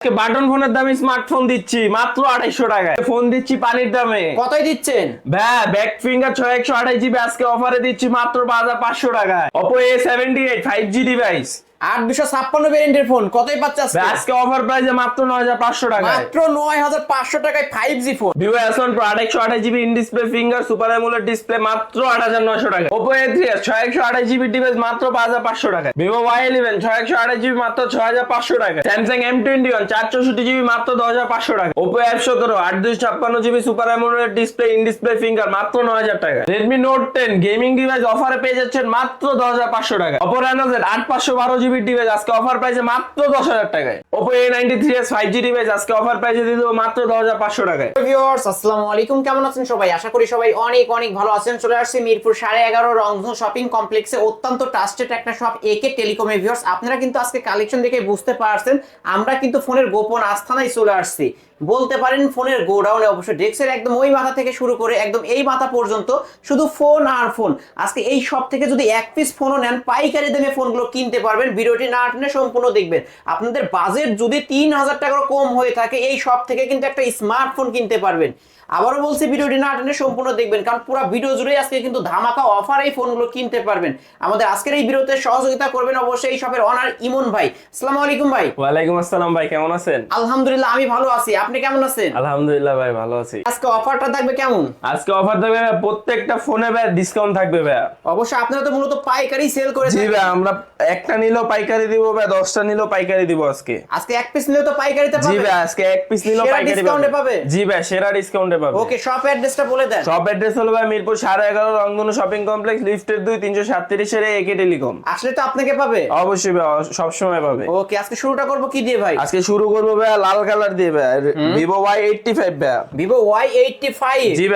Button ফোনের দামে smartphone দিচ্ছি মাত্র আড়াইশো টাকায়। ফোন দিচ্ছি পানির দামে। কতই দিচ্ছেন? হ্যাঁ ব্যাক ফিঙ্গার ছয় একশো আঠাশ জিবি আজকে অফারে দিচ্ছি মাত্র বাজার পাঁচশো টাকায়। Oppo A seventy eight five G device আট দুশো ছাপ্পান্ন ভ্যারিয়েন্টের ফোন কতই পাচ্ছে আজকে? অফার প্রাইসে মাত্র নয় হাজার পাঁচশো টাকায় মাত্র নয় হাজার পাঁচশো টাকায় five G phone Vivo S one pro আঠাশ GB in display finger super display মাত্র আট হাজার নয়শো টাকা। ওপো এ থ্রি ছয় একশো আঠাশ জিবি ডিভাইস মাত্র পাঁচ হাজার পাঁচশো টাকা। ভিভো ওয়াই ইলেভেন ছয় একশো আঠাশ জিবি মাত্র ছয় হাজার পাঁচশো টাকা। স্যামসাং এম টোয়েন্টি ওয়ান চার চৌষট্টি জিবি মাত্র দশ হাজার পাঁচশো টাকা। ওপো এফ সতেরো আট দুশো ছাপ্পান্ন GB super AMOLED display in display finger মাত্র নয় হাজার টাকা। Redmi note ten gaming device অফারে পেয়ে যাচ্ছেন মাত্র দশ হাজার পাঁচশো টাকা। ওপো রেনো জেড আট পাঁচশো বারো জিবি ডিভাইস আজকে অফার প্রাইসে মাত্র দশ হাজার টাকায়। Oppo A ninety three S five G device আজকে অফার প্রাইসে দিয়ে দেবো মাত্র দশ হাজার পাঁচশো টাকায়। ভিউয়ার্স আসসালামু আলাইকুম। কেমন আছেন সবাই? আশা করি সবাই অনেক অনেক ভালো আছেন। চলে আসছি মিরপুর সাড়ে এগারো রংধন শপিং কমপ্লেক্সে অত্যন্ত ট্রাস্টেড একটা শপ একে টেলিকমে ভিউয়ার্স আপনারা কিন্তু আজকে কালেকশন দেখে বুঝতে পারছেন, আমরা কিন্তু ফোনের গোপন আস্থানায় চলে আসছি। বলতে পারেন ফোনের গোডাউনে অবশ্য ডেস্কের একদম ওই মাথা থেকে শুরু করে একদম এই মাথা পর্যন্ত শুধু ফোন আর ফোন আজকে এই শপ থেকে যদি এক পিস ফোনও নেন, পাইকারি দামে ফোনগুলো কিনতে পারবেন। ভিডিওটি না টেনে সম্পূর্ণ দেখবেন। আপনাদের বাজেট যদি তিন হাজার টাকার কম হয়ে থাকে, এই সব থেকে কিন্তু একটা স্মার্টফোন কিনতে পারবেন। আবারও বলছি ভিডিওটি না টেনে সম্পূর্ণ দেখবেন কারণ পুরো ভিডিও জুড়ে আজকে কিন্তু ধামাকা অফার এই ফোনগুলো কিনতে পারবেন। আমাদের আজকের এই ভিডিওতে সহযোগিতা করবেন অবশ্যই এই শপের অনার ইমন ভাই। আসসালামু আলাইকুম ভাই। ওয়ালাইকুম আসসালাম ভাই কেমন আছেন? আলহামদুলিল্লাহ আমি ভালো আছি। আপনি কেমন আছেন? আলহামদুলিল্লাহ ভাই ভালো আছি। আজকে অফারটা থাকবে কেমন? আজকে অফার থাকবে প্রত্যেকটা ফোনে ভাই ডিসকাউন্ট থাকবে ভাই। অবশ্যই আপনারা তো মূলত পাইকারি সেল করে জি ভাই আমরা একটা নিলেও পাইকারি দিব ভাই দশটা নিলেও পাইকারি দিব আজকে। আজকে এক পিস নিলে তো পাইকারিতে পাবে। জি ভাই আজকে এক পিস নিলেও পাইকারি পাবে? জি ভাই সেরা ডিসকাউন্টে পাবে ওকে শপ অ্যাড্রেসটা বলে দেন। শপ অ্যাড্রেস হলো ভাই মিরপুর সাড়ে এগারো রংধনু শপিং কমপ্লেক্স লিফটের দুই তিনশো সাতত্রিশের একে টেলিকম আসলে তো আপনাকে পাবে। অবশ্যই ভাই সবসময় পাবে। ওকে আজকে শুরুটা করব কি দিয়ে ভাই? আজকে শুরু করব ভাই লাল কালার দিয়ে ভাই। ভিভো ওয়াই এইটটি ফাইভ ভাই। Vivo Y eighty five G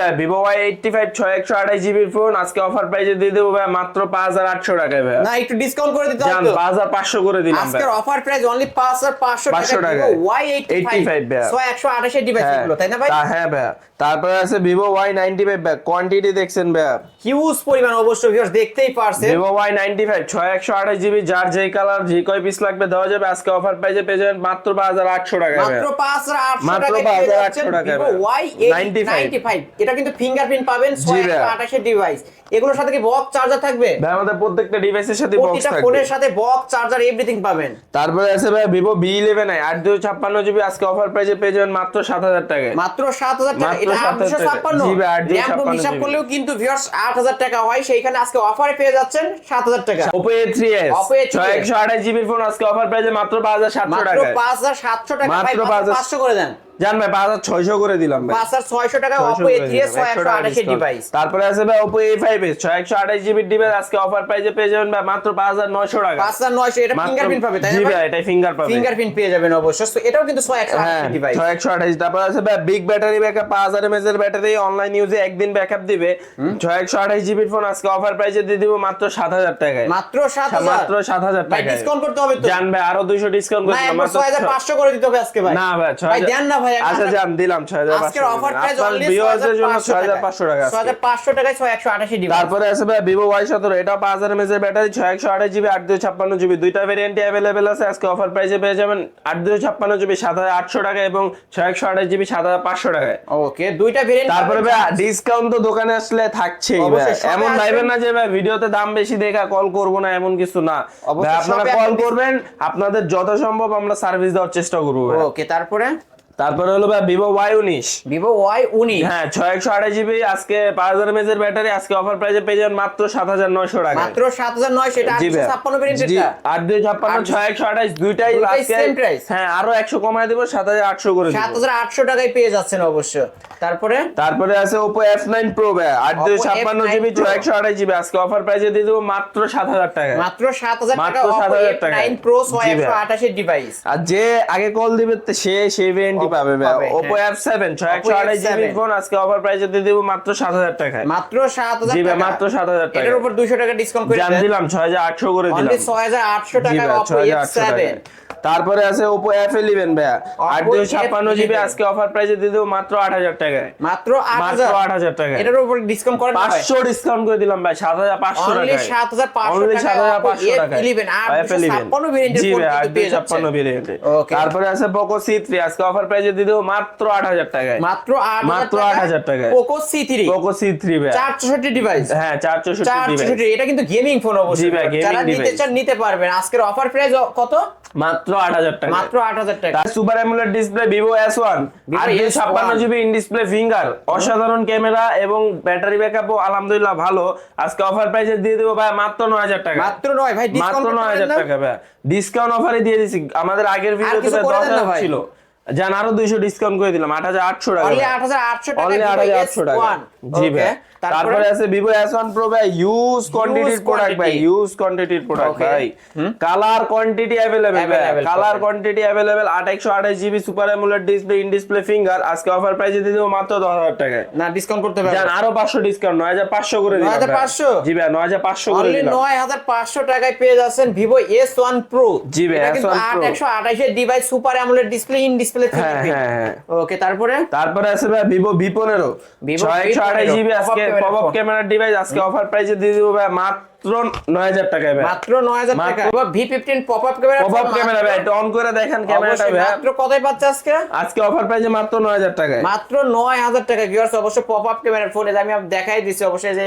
ভাই ছয় একশো আঠাশ জিবির ফোন আজকে অফার প্রাইসে দিয়ে দেবো ভাই মাত্র পাঁচ হাজার আটশো টাকায় ভাই। না একটু ডিসকাউন্ট করে দিতে হবে তো। পাঁচ হাজার পাঁচশো করে দিলাম ভাই। আজকের অফার প্রাইস অনলি পাঁচ হাজার পাঁচশো 500 টাকা টাকায়। ওয়াই এইটটি 85 ফাইভ ভাইয়া। ছয় একশো আঠাশের ডিভাইস এগুলো তাই না ভাই? হ্যাঁ ভাই। তারপরে আছে ভিভো ওয়াই নাইনটি ফাইভ ভাই কোয়ান্টিটি দেখছেন ভাই। হিউজ পরিমাণ অবশ্য ভিউয়ার্স দেখতেই পারছেন। ভিভো ওয়াই নাইনটি ফাইভ ছয় একশো আঠাশ জিবি যার যেই কালার যে কয় পিস লাগবে দেওয়া যাবে আজকে অফার প্রাইসে পেয়ে যাবেন মাত্র পাঁচ হাজার আটশো টাকা মাত্র পাঁচ হাজার আটশো মাত্র টাকা 5,800 টাকায় ভাই। ওয়াই নাইনটি ফাইভ এটা কিন্তু ফিঙ্গারপ্রিন্ট পাবেন ছয়। একশো আঠাশের ডিভাইস এগুলোর সাথে কি বক্স চার্জার থাকবে? ভাই আমাদের প্রত্যেকটা ডিভাইসের সাথে বক্স প্রতিটা থাকবে। ফোনের সাথে বক্স চার্জার এভরিথিং পাবেন। তারপরে আছে ভাই ভিভো বি ইলেভেন আই আট দুশো ছাপ্পান্ন জিবি আজকে অফার প্রাইসে পেয়ে যাবেন মাত্র সাত হাজার টাকায়। মাত্র সাত হাজার টাকা মাত্র এটা আট 7,000 দুশো টাকা। ছাপ্পান্ন। জি ভাই, 8,256 র্যাম রোম হিসাব করলেও কিন্তু ভিউয়ার্স আট হাজার টাকা হয়। সেইখানে আজকে অফারে পেয়ে যাচ্ছেন সাত হাজার টাকা। Oppo A3s একশো আঠাশ জিবির ফোন আজকে অফার প্রাইসে মাত্র পাঁচ হাজার সাতশো মাত্র টাকায়। পাঁচ হাজার সাতশো টাকা ভাই মাত্র মাত্র 5,000 পাঁচশো করে দেন। জান ভাই পাঁচ হাজার ছয়শো করে দিলাম ভাই। পাঁচ হাজার ছয়শো টাকা 600 অপো করে এ থ্রি দিলাম, ছয় 100 একশো টাকা আঠাশের discount। ডিভাইস তারপরে আছে ভাই আজকে অফার প্রাইসে পেয়ে যাবেন ভাই মাত্র পাঁচ হাজার নয়শো টাকা। পাঁচ হাজার নয়শো এটা ফিঙ্গারপ্রিন্ট পাবে তাই জি ভাই? ফিঙ্গার পাবে। ফিঙ্গারপ্রিন্ট পেয়ে যাবেন অবশ্য So, এটাও কিন্তু ছয় একশো হ্যাঁ আঠাশের ডিভাইস ছয় একশো আঠাশ। তারপর আছে ভাই বিগ ব্যাটারি ব্যাকআপ এর ব্যাটারি অনলাইন ইউজে একদিন ব্যাকআপ দিবে। ফোন আজকে অফার প্রাইসে দিয়ে দিব মাত্র সাত হাজার টাকায়। মাত্র সাত হাজার। মাত্র সাত হাজার টাকায়। ডিসকাউন্ট করতে হবে তো। জান ভাই আরও দুইশো ডিসকাউন্ট না করে মাত্র করে দিতে হবে আজকে ভাই। না ভাই দেন না ভাই আচ্ছা। দিলাম আজকের অফার প্রাইস অনলি টাকা টাকায় ডিভাইস তারপরে আছে ভাই এটা এর ব্যাটারি জিবি জিবি দুইটা আছে আজকে অফার প্রাইসে পেয়ে যাবেন জিবি টাকা এবং জিবি টাকায়। ওকে দুইটা ভেরিয়েন্ট তারপরে ভাই ডিসকাউন্ট তো দোকানে আসলে থাকছেই ভাই। এমন। ভাইবেন না যে ভাই ভিডিওতে দাম বেশি দেখা কল করব না এমন কিছু না। আপনারা কল করবেন আপনাদের যত সম্ভব আমরা সার্ভিস দেওয়ার চেষ্টা করব ওকে তারপরে? তারপরে হলো ভাই ভিভো ওয়াই উনিশ। ভিভো ওয়াই উনিশ। হ্যাঁ ছয় একশো আঠাশ জিবি আজকে পাঁচ হাজার এর ব্যাটারি আজকে অফার প্রাইসে পেয়ে যাবেন মাত্র সাত হাজার নয়শো টাকা মাত্র সাত হাজার নয়শো ছাপ্পান্ন আট দুই ছাপ্পান্ন ছয় একশো আঠাশ দুইটাই? হ্যাঁ আরও একশো কমায় দেবো সাত হাজার আটশো করে সাত দেবো হাজার আটশো টাকায় পেয়ে যাচ্ছেন অবশ্য। তারপরে? তারপরে আছে ওপো এফ নাইন প্রো ভাই আট দুই ছাপ্পান্ন F9 জিবি। ছয় একশো আঠাশ জিবি আজকে অফার প্রাইসে দিয়ে দেবো মাত্র সাত হাজার টাকা মাত্র সাত হাজার টাকা মাত্র 7,000 টাকায়। নাইন প্রো ছয় একশো আঠাশের ডিভাইস আর যে আগে কল দিবে সে সেই কোয়ালিটি পাবে Oppo F7 6128 জিবি ফোন আজকে অফার প্রাইস দিয়ে দেব মাত্র 7000 টাকায় মাত্র সাত টাকা। মাত্র 7000 টাকা। এর উপর দুশো টাকা ডিসকাউন্ট করে দিলাম হাজার আটশো করে দিলাম। 6800 টাকা Oppo F7 তারপরে আছে ওপো এফ ইলেভেন ভাইয়া। আট দুশো ছাপ্পান্ন জিবি আজকে অফার প্রাইসে দিয়ে দেবো মাত্র আট হাজার টাকায়। মাত্র আট মাত্র হাজার আট হাজার টাকায়। এটার উপর ডিসকাউন্ট ভাই? পাঁচশো ডিসকাউন্ট করে দিলাম ভাই সাত হাজার পাঁচশো Only টাকায়। 7,500 Only টাকায় 7,500 Oppo টাকায়। F11 আর F11 256 variant এর জি ভাই, কিন্তু আর পেয়ে 256 যাচ্ছেন। variant এ। Okay. তারপরে আছে পোকো সি থ্রি আজকে অফার প্রাইসে দিয়ে দেবো মাত্র আট হাজার টাকায়। মাত্র আট মাত্র 8,000 টাকায়। Poco C three Poco C three ভাই চার চৌষট্টি ডিভাইস হ্যাঁ চার চৌষট্টি এটা কিন্তু গেমিং ফোন অবশ্যই। যারা নিতে চান নিতে পারবেন। আজকের অফার প্রাইস কত? মাত্র আট হাজার টাকা মাত্র আট হাজার টাকা তার super AMOLED display Vivo S one আর S1 ছাপ্পান্ন জিবি ইন ডিসপ্লে ফিঙ্গার অসাধারণ ক্যামেরা এবং ব্যাটারি ব্যাকআপও আলহামদুলিল্লাহ ভালো। আজকে অফার প্রাইসে দিয়ে দেবো ভাই মাত্র নয় হাজার টাকা। মাত্র নয় ভাই মাত্র ডিসকাউন্ট নয় হাজার টাকা ভাই। ডিসকাউন্ট অফারে দিয়ে দিছি। আমাদের আগের ভিডিও কিছু করে দশ দেন না হাজার ভাই? ছিল। জান আরও দুইশো ডিসকাউন্ট করে দিলাম আট হাজার আটশো টাকা। আট হাজার আটশো টাকা অনলি আট হাজার আটশো টাকা। জি ভাই। তারপরে? আছে ভিভো এস ওয়ান প্রো ভাই ইউজ কোয়ান্টিটির প্রোডাক্ট ভাই ইউজ কোয়ান্টিটির প্রোডাক্ট ভাই। Colour quantity available colour quantity available আট একশো আঠাশ GB super AMOLED display in display finger আজকে অফার প্রাইসে দিয়ে দেবো মাত্র দশ হাজার টাকায়। না ডিসকাউন্ট করতে পারবেন জান আরও পাঁচশো ডিসকাউন্ট নয় হাজার পাঁচশো করে দিলাম ভাই। 9,500? জি ভাই নয় হাজার পাঁচশো করে দিলাম। নয় হাজার পাঁচশো টাকায় পেয়ে যাচ্ছেন ভিভো এস ওয়ান প্রো জি ভাই, S1 আট। একশো আঠাশের device super AMOLED display in display হ্যাঁ হ্যাঁ হ্যাঁ। ওকে তারপরে? তারপরে আছে ভাই ভিভো ভি পনেরো Vivo ছয় একশো V15 আঠাশ জিবি আজকে পপ আপ ক্যামেরার ডিভাইস আজকে অফার প্রাইসে দিয়ে দিব ভাই মাত্র নয় হাজার টাকায় ভাই। মাত্র নয় হাজার মাত্র- টাকা V fifteen pop up camera pop up camera ভাই একটু অন করে দেখেন ক্যামেরাটা ভাই। মাত্র কতই পাচ্ছে আজকে? আজকে অফার প্রাইসে মাত্র নয় হাজার টাকায়। মাত্র নয় হাজার টাকা ভিউয়ার্স অবশ্যই পপ আপ ক্যামেরার ফোন আমি দেখাই দিচ্ছি অবশ্যই যে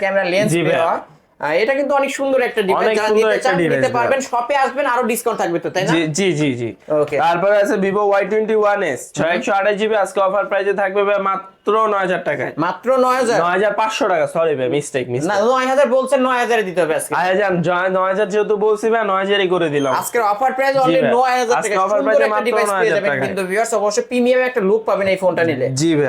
ক্যামেরা লেন্স ভাই। এটা কিন্তু অনেক সুন্দর একটা ডিভাইস যারা নিতে চান নিতে পারবেন শপে আসবেন আরও ডিসকাউন্ট থাকবে তো তাই না? জি জি জি ওকে তারপরে আছে Vivo Y21s 628 জিবি আজকে অফার প্রাইসে থাকবে মাত্র 9000 টাকায়। মাত্র 9000 9500 টাকা সরি ভাই মিস্টেক মিস না 9000 বলছেন 9000 এ দিতে হবে আজকে। আয় যান 9000 যেহেতু বলছি ভাই 9000 এ করে দিলাম। আজকের অফার প্রাইস অনলি 9000 টাকা আজকে অফার প্রাইসে মাত্র 9000 টাকা কিন্তু ভিউয়ার্স অবশ্যই প্রিমিয়াম একটা লুক পাবেন এই ফোনটা নিলে। জি ভাই।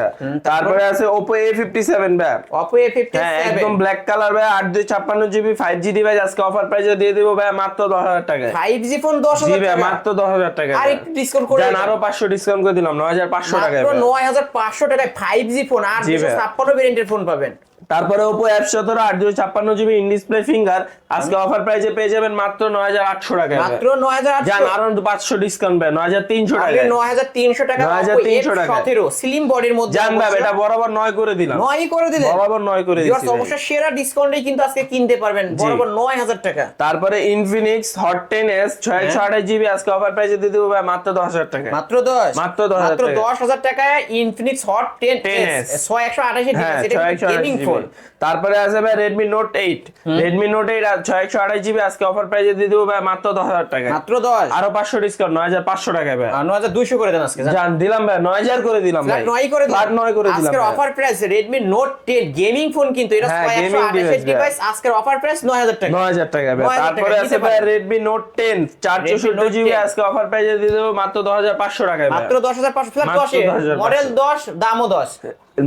তারপরে আছে Oppo A57 ভাই। Oppo A57 হ্যাঁ, একদম ব্ল্যাক কালার ভাই 8256 আটান্ন জিবি ফাইভ জি ডিভাইস আজকে অফার প্রাইসে দিয়ে দেবো ভাই মাত্র দশ হাজার টাকা ফাইভ জি ফোন দশ হাজার মাত্র দশ হাজার টাকা আর একটু ডিসকাউন্ট করে আরও পাঁচশো ডিসকাউন্ট করে দিলাম নয় হাজার পাঁচশো টাকায় নয় হাজার পাঁচশো টাকায় ফাইভ জি ফোন আর ছাপ্পান্ন ভেরিয়েন্টের ফোন পাবেন। তারপরে ওপো অ্যাপ সতেরো আট দুই ছাপ্পান্ন জিবি ইন ডিসপ্লে ফিঙ্গার আজকে অফার প্রাইসে পেয়ে যাবেন মাত্র নয় হাজার আটশো ভাই। মাত্র 9800 জান আরও পাঁচশো ডিসকাউন্ট ভাই নয় হাজার তিনশো আপনি টাকায়। 9300 টাকা 9300 টাকা। 17 স্লিম বডির মধ্যে জান ভাই এটা বরাবর নয় করে দিলাম। নয়ই করে দিলেন বরাবর নয় করে ভাই। অবশ্যই সেরা ডিসকাউন্টে কিন্তু আজকে কিনতে পারবেন। বরাবর 9000 টাকা। তারপরে ইনফিনিক্স হট টেন এস ছয় একশো আঠাশ জিবি আজকে অফার প্রাইসে দিয়ে দেবো ভাই মাত্র দশ হাজার টাকা মাত্র 10 মাত্র দশ মাত্র টাকা। 10000 টাকায় ইনফিনিক্স হট 10 10S 6128 হ্যাঁ ডিভাইস এটা ছয় একশো আঠাশ গেমিং জিবি। ফোন তারপরে আছে ভাই Redmi note eight Redmi note eight ছয় একশো আঠাশ জিবি আজকে অফার প্রাইসে দিয়ে দেবো ভাই মাত্র দশ হাজার টাকা মাত্র 10 আরও পাঁচশো ডিসকাউন্ট নয় হাজার পাঁচশো টাকা ভাই। আর 9200 করে দেন আজকে জান। দিলাম ভাই নয় হাজার করে দিলাম ভাই। নয় করে ফ্ল্যাট নয় করে দিলাম আজকের offer price Redmi Note 10 gaming phone কিন্তু এটা হ্যাঁ, 6128 device, ডিভাইস আজকের অফার প্রাইস 9000 টাকা। নয় হাজার টাকা ভাই। তারপরে আছে ভাই রেডমি নোট টেন চার Redmi চৌষট্টি জিবি 10 আজকে অফার প্রাইসে দিয়ে দেবো মাত্র দশ হাজার পাঁচশো ভাই। মাত্র 10500 ফ্ল্যাট মাত্র 10 10,500 মডেল 10 দামও 10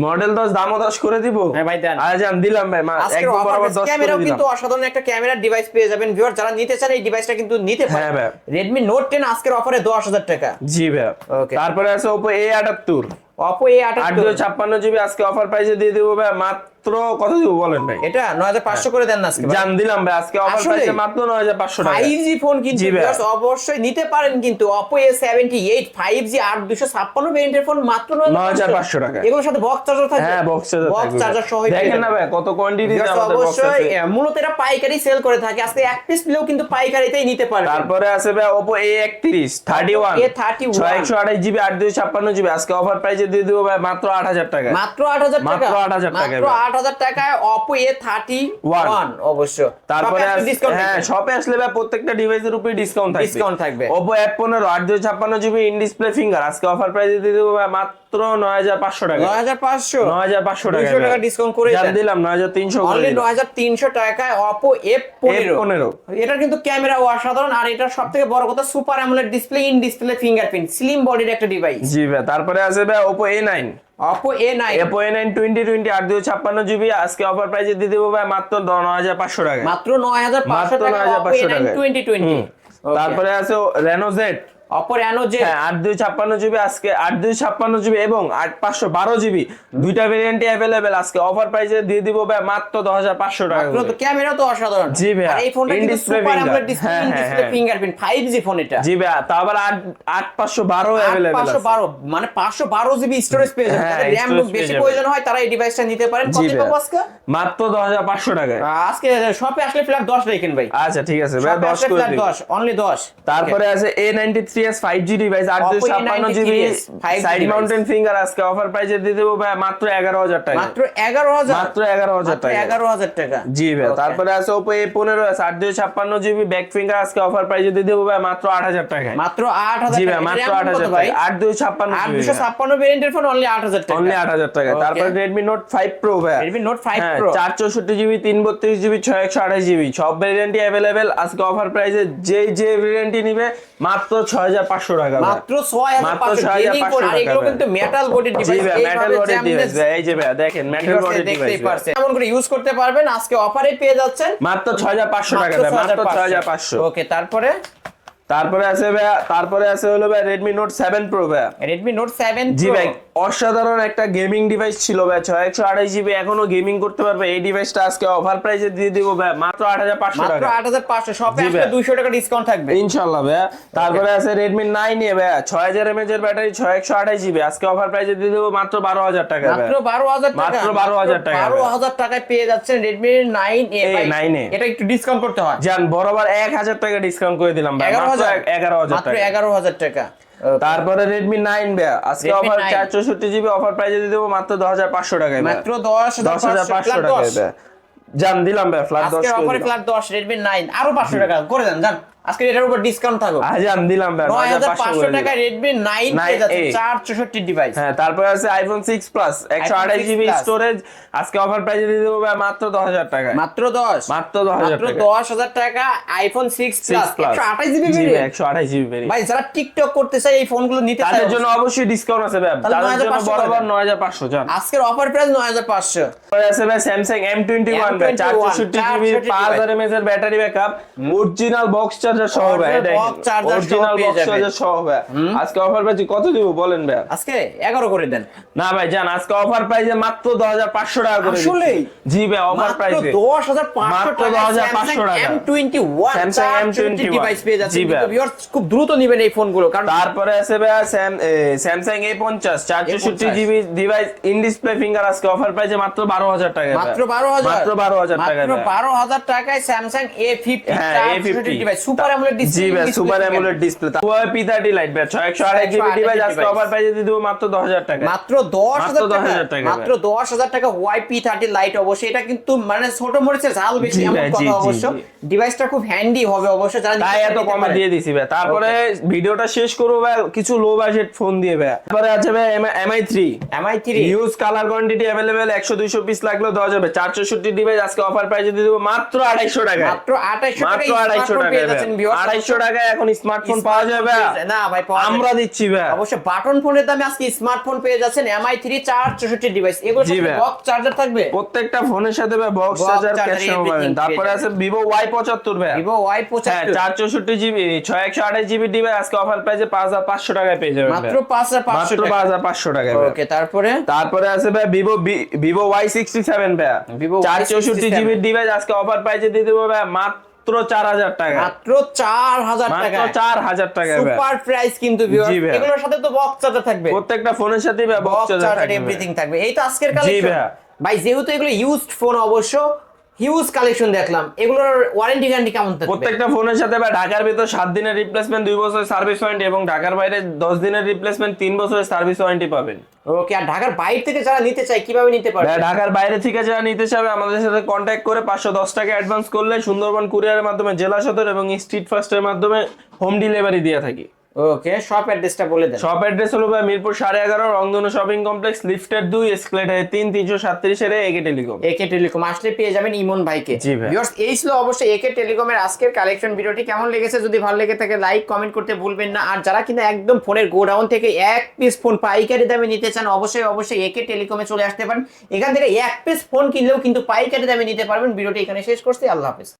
মডেল দশ দামও দশ করে দিব। হ্যাঁ ভাই, দেন। আরে জান দিলাম ভাই একদম বরাবর ক্যামেরাও কিন্তু অসাধারণ একটা ক্যামেরা ডিভাইস পেয়ে যাবেন ভিউয়ার যারা নিতে চান এই ডিভাইসটা কিন্তু নিতে হ্যাঁ পারেন। ভাই। Redmi Note 10 আজকের অফারে 10000 টাকা। জি ভাই। ওকে তারপরে আছে ওপো এ আটাত্তর। Oppo আট A78 দুশো ছাপ্পান্ন জিবি আজকে অফার প্রাইসে দিয়ে দেবো ভাই মাত্র কত দিব বলেন ভাই? এটা 9500 করে দেন না আজকে জান দিলাম ভাই আজকে অফার? প্রাইসে মাত্র নয় হাজার পাঁচশো টাকা। 5G ফোন কিন্তু অবশ্যই নিতে পারেন কিন্তু Oppo A78 5G 8256 ভেরিয়েন্টের ফোন মাত্র 9,500 টাকা। এগুলোর সাথে বক্স চার্জার থাকবে। হ্যাঁ বক্স চার্জার বক্স চার্জার সহ দেখেন না ভাই কত কোয়ান্টিটি আমাদের বক্স অবশ্যই মূলত এটা পাইকারি সেল করে থাকে। আজকে এক পিস নিলেও কিন্তু পাইকারিতেই নিতে পারবে তারপরে আছে ভাই ওপো এ একত্রিশ থার্টি ওয়ান A31 ছয় একশো আঠাশ জিবি আট দুই ছাপ্পান্ন জিবি। আজকে অফার প্রাইসে দিয়ে দেবো ভাই মাত্র আট হাজার টাকা। মাত্র 8000 টাকা। মাত্র 8,000 মাত্র ভাই। 8000 টাকায় Oppo A31 অবশ্য তারপরে ডিসকাউন্ট হ্যাঁ শপে আসলে ভাই প্রত্যেকটা ডিভাইসের উপরে ডিসকাউন্ট থাকবে। Discount থাকবে। ওপো এফ পনেরো আট দুই ছাপ্পান্ন জিবি ইন ডিসপ্লে ফিঙ্গার আজকে অফার প্রাইসে দিয়ে দেবো ভাই মাত্র নয় হাজার পাঁচশো টাকা। 9500 নয় হাজার পাঁচশো টাকা 200 টাকা ডিসকাউন্ট করে দিলাম নয় হাজার তিনশো অনলি 9300 টাকায় Oppo F15 পনেরো। এটার কিন্তু ক্যামেরা অসাধারণ আর এটার সবথেকে বড় কথা super AMOLED display in display fingerprint slim বডির একটা ডিভাইস জি ভাই তারপরে আছে ভাই Oppo A nine Oppo A9 Oppo A nine twenty twenty আট দুশো ছাপ্পান্ন জিবি আজকে অফার প্রাইসে দিয়ে দেবো ভাই মাত্র নয় হাজার পাঁচশো টাকা। মাত্র নয় হাজার পাঁচশো টাকা 9500 Oppo A9 টাকায়। 2020 তারপরে আছে রেনো জেড অপর অ্যানো যে হ্যাঁ, আট দুই ছাপ্পান্ন জিবি আজকে আট দুই ছাপ্পান্ন জিবি এবং আট পাঁচশো বারো জিবি দুইটা ভেরিয়েন্টই অ্যাভেলেবেল আজকে। অফার প্রাইসে দিয়ে দিব ভাই মাত্র দশ হাজার পাঁচশো টাকা ক্যামেরা তো অসাধারণ। জি ভাই এই ফোনটা কিন্তু super AMOLED display fingerprint 5G phone এটা। জি ভাই তা আবার 8 8512 अवेलेबल আছে। 512 মানে 512 জিবি স্টোরেজ পেয়ে যাবেন। র‍্যাম বেশি প্রয়োজন হয় তারা এই ডিভাইসটা নিতে পারেন। কত পাবো আজকে? মাত্র পাঁচশো টাকা আজকে শপে আসলে ফ্ল্যাট দশ রাখেন ভাই। আচ্ছা ঠিক আছে ভাই দশ করে অনলি 10 তারপরে আছে A93 টিএস ফাইভ ডিভাইস আট দুশো সাইড মাউন্টেন ফিঙ্গার আজকে অফার প্রাইজে দিয়ে দেবো ভাই মাত্র এগারো হাজার টাকা। মাত্র এগারো হাজার। মাত্র এগারো হাজার টাকা। এগারো হাজার টাকা। জি ভাই তারপরে আছে ওপো এ পনেরো আছে আট ব্যাক ফিঙ্গার আজকে অফার প্রাইজে দিয়ে দেবো ভাই মাত্র আট হাজার টাকা মাত্র আট হাজার জি ভাই মাত্র আট হাজার টাকা আট দুশো ভেরিয়েন্টের ফোন অনলি আট হাজার টাকা। অনলি আট হাজার টাকা। তারপরে রেডমি নোট ফাইভ প্রো ভাই। রেডমি নোট ফাইভ প্রো চার চৌষট্টি জিবি তিন বত্রিশ জিবি ছয় একশো আঠাশ জিবি সব ভেরিয়েন্টই অ্যাভেলেবেল আজকে অফার প্রাইজে যে যে ভেরিয়েন্টই নিবে মাত্র ছয় হাজার পাঁচশো টাকা মাত্র ছয় হাজার মাত্র পাঁচশো 6500 গেমিং ফোন আর এগুলো কিন্তু মেটাল বডির ডিভাইস মেটাল বডি ডিভাইস এই যে ভাই দেখেন মেটাল বডি ডিভাইস এমন করে ইউজ করতে পারবেন আজকে অফারে পেয়ে যাচ্ছেন। মাত্র ছয় হাজার পাঁচশো টাকা মাত্র ছয় হাজার পাঁচশো। ওকে তারপরে? তারপরে আছে ভাই তারপরে আছে হলো ভাই রেডমি নোট সেভেন প্রো ভাই। রেডমি নোট সেভেন জি ভাই অসাধারণ একটা গেমিং ডিভাইস ছিল ভাই ছয় একশো আড়াই জিবি এখনও গেমিং করতে পারবে। এই ডিভাইসটা আজকে অফার প্রাইসে দিয়ে দিব ভাই। মাত্র আট হাজার পাঁচশো মাত্র টাকা। আট হাজার পাঁচশো। ভাই। দুইশো টাকা ডিসকাউন্ট থাকবে। ইনশাল্লাহ ভাইয়া তারপরে আছে রেডমি নাইন এ ভাইয়া ছয় হাজার এমএচ এর ব্যাটারি ছয় একশো আঠাশ জিবি আজকে অফার প্রাইসে দিয়ে দেবো মাত্র বারো হাজার টাকা মাত্র বারো হাজার মাত্র 12,000 টাকা। বারো হাজার টাকায় পেয়ে যাচ্ছেন রেডমি নাইন এ এই 9A এটা একটু ডিসকাউন্ট করতে হয়। জান বরাবর এক হাজার টাকা ডিসকাউন্ট করে দিলাম ভাই। এগারো হাজার। এগারো হাজার টাকা। এগারো হাজার টাকা। তারপরে রেডমি নাইন ভাই আজকে অফার 9 চার চৌষট্টি জিবি অফার প্রাইসে দিয়ে দেবো মাত্র দশ হাজার পাঁচশো টাকায় মাত্র দশ দশ হাজার পাঁচশো টাকায় ভাই জান দিলাম ভাই ফ্ল্যাট দশ আজকে অফারে। ফ্ল্যাট দশ রেডমি নাইন আরও পাঁচশো টাকা করে দেন জান। আজকে এটার উপর ডিসকাউন্ট থাকো। আহ, জান দিলাম ভাই 9500 টাকা নাইন 9A পেয়ে যাচ্ছে চার চৌষট্টি ডিভাইস হ্যাঁ তারপরে আছে iPhone আঠাশ 6 জিবি Plus। স্টোরেজ আজকে অফার প্রাইসে দিয়ে দেবো ভাই মাত্র দশ হাজার টাকায়। মাত্র দশ? মাত্র দশ হাজার মাত্র টাকা দশ হাজার টাকা একশো আঠাশ জিবি একশো আঠাশ জিবি ভেরিয়েন্ট ভাই যারা টিকটক করতে চায় এই ফোনগুলো নিতে চায় তাদের জন্য অবশ্যই। ডিসকাউন্ট আছে ভাই। তাদের জন্য বরাবর করে। নয় হাজার পাঁচশো জান। আজকের অফার প্রাইস নয় হাজার পাঁচশো। আছে ভাই ভাই M21 চৌষট্টি 464 পাঁচ হাজার এমএস এর battery backup original box charger সহ ভাই Original box charger সহ অরিজিনাল বক্স চার্জার সহ ভাই। আজকে অফার প্রাইস কত দিব বলেন ভাই? আজকে এগারো করে দেন। না ভাই জান আজকে অফার প্রাইসে মাত্র দশ হাজার পাঁচশো টাকা করে দিচ্ছি। জি ভাই অফার প্রাইসে দশ হাজার পাঁচশো মাত্র টাকা 10,500 টাকা। M twenty one Samsung M21 device পেয়ে যাচ্ছে জি ভাই। খুব দ্রুত নিবেন এই ফোনগুলো কারণ তারপরে আছে ভাই স্যামসাং এ পঞ্চাশ চার চৌষট্টি A50 GB device in display finger আজকে অফার প্রাইসে মাত্র বারো হাজার টাকা মাত্র বারো হাজার। মাত্র বারো হাজার টাকা মাত্র ভাই। বারো হাজার টাকায় স্যামসাং এ ফিফটি হ্যাঁ A fifty device super AMOLED জি ভাই super AMOLED display Huawei P lite ভাই ছয় একশো আঠাশ জিবি ডিভাইস আজকে অফার প্রাইসে দিয়ে দেবো মাত্র দশ হাজার টাকা। মাত্র দশ হাজার মাত্র টাকা। 10,000 টাকা, মাত্র দশ হাজার টাকা ওয়াই পি লাইট অবশ্যই। এটা কিন্তু মানে ছোট মরিচের ঝাল বেশি এমন কথা অবশ্য। ডিভাইসটা খুব হ্যান্ডি হবে অবশ্য যারা তাই এত কমে দিয়ে দিছি ভাই। তারপরে ভিডিওটা শেষ করব ভাই কিছু লো বাজেট ফোন দিয়ে ভাই। তারপরে আছে ভাই এমআই কালার কোয়ান্টিটি অ্যাভেলেবেল একশো দুইশো পিস লাগলেও দেওয়া যাবে চার চৌষট্টি ডিভাইস আজকে অফার প্রাইসে দিয়ে দেবো মাত্র আড়াইশো টাকা মাত্র আঠাইশো মাত্র আড়াইশো টাকা আড়াইশো টাকায় এখন স্মার্টফোন পাওয়া যাবে। না ভাই পাওয়া আমরা দিচ্ছি ভাই। অবশ্য বাটন ফোনের দামে আজকে স্মার্টফোন পেয়ে যাচ্ছেন ডিভাইস এগুলো বক্স চার্জার থাকবে? প্রত্যেকটা ফোনের সাথে ভাই বক্স চার্জার ক্যাশ পাবেন তারপরে আছে ভাই। ভিভো ওয়াই হ্যাঁ পঁচাত্তর চার চৌষট্টি জিবি ছয় একশো আঠাশ জিবি ডিভাইস আজকে অফার প্রাইসে পাঁচ হাজার পাঁচশো টাকায় পেয়ে যাবেন মাত্র ভাই। পাঁচ হাজার পাঁচশো মাত্র পাঁচ হাজার পাঁচশো টাকায় ওকে তারপরে? তারপরে আছে ভাই ওয়াই সিক্সটি সেভেন ভাই। Vivo চার চৌষট্টি জিবির ডিভাইস আজকে অফার প্রাইসে দিয়ে দেবো ভাই মাত্র চার হাজার টাকা। মাত্র চার হাজার টাকা চার হাজার টাকা সুপার প্রাইস কিন্তু এগুলোর সাথে তো বক্স চার্জার থাকবে। প্রত্যেকটা ফোনের সাথে বক্স চার্জার এভরিথিং থাকবে এই তো আজকের কালেকশন ভাই। যেহেতু এগুলো ইউজড ফোন অবশ্য হিউজ কালেকশন দেখলাম। এগুলোর ওয়ারেন্টি গ্যারান্টি কেমন থাকবে? প্রত্যেকটা ফোনের সাথে ভাই ঢাকার ভিতর সাত দিনের রিপ্লেসমেন্ট দুই বছরের সার্ভিস ওয়ারেন্টি এবং ঢাকার বাইরে দশ দিনের রিপ্লেসমেন্ট তিন বছরের সার্ভিস ওয়ারেন্টি পাবেন। ওকে আর ঢাকার বাইরে থেকে যারা নিতে চায় কীভাবে নিতে পারবে? ঢাকার বাইরে থেকে যারা নিতে চাবে আমাদের সাথে কন্ট্যাক্ট করে পাঁচশো দশ টাকা অ্যাডভান্স করলে সুন্দরবন কুরিয়ারের মাধ্যমে জেলা সদর এবং স্ট্রিট ফাস্টের মাধ্যমে হোম ডেলিভারি দিয়ে থাকি। ওকে শপ অ্যাড্রেসটা বলে দেন। শপ অ্যাড্রেস হলো ভাই মিরপুর সাড়ে এগারো রংধনু শপিং কমপ্লেক্স লিফটের দুই এসকেলেটার তিন তিনশো সাতত্রিশের একে টেলিকম একে টেলিকম আসলে পেয়ে যাবেন ইমন ভাইকে। জি ভাই। ভিউয়ার্স এই ছিল অবশ্যই একে টেলিকমের আজকের কালেকশন ভিডিওটি। কেমন লেগেছে যদি ভালো লেগে থাকে লাইক কমেন্ট করতে ভুলবেন না। আর যারা কিনা একদম ফোনের গোডাউন থেকে এক পিস ফোন পাইকারি দামে নিতে চান অবশ্যই অবশ্যই একে টেলিকমে চলে আসতে পারেন। এখান থেকে এক পিস ফোন কিনলেও কিন্তু পাইকারি দামে নিতে পারবেন। ভিডিওটি এখানে শেষ করছি। আল্লাহ হাফেজ।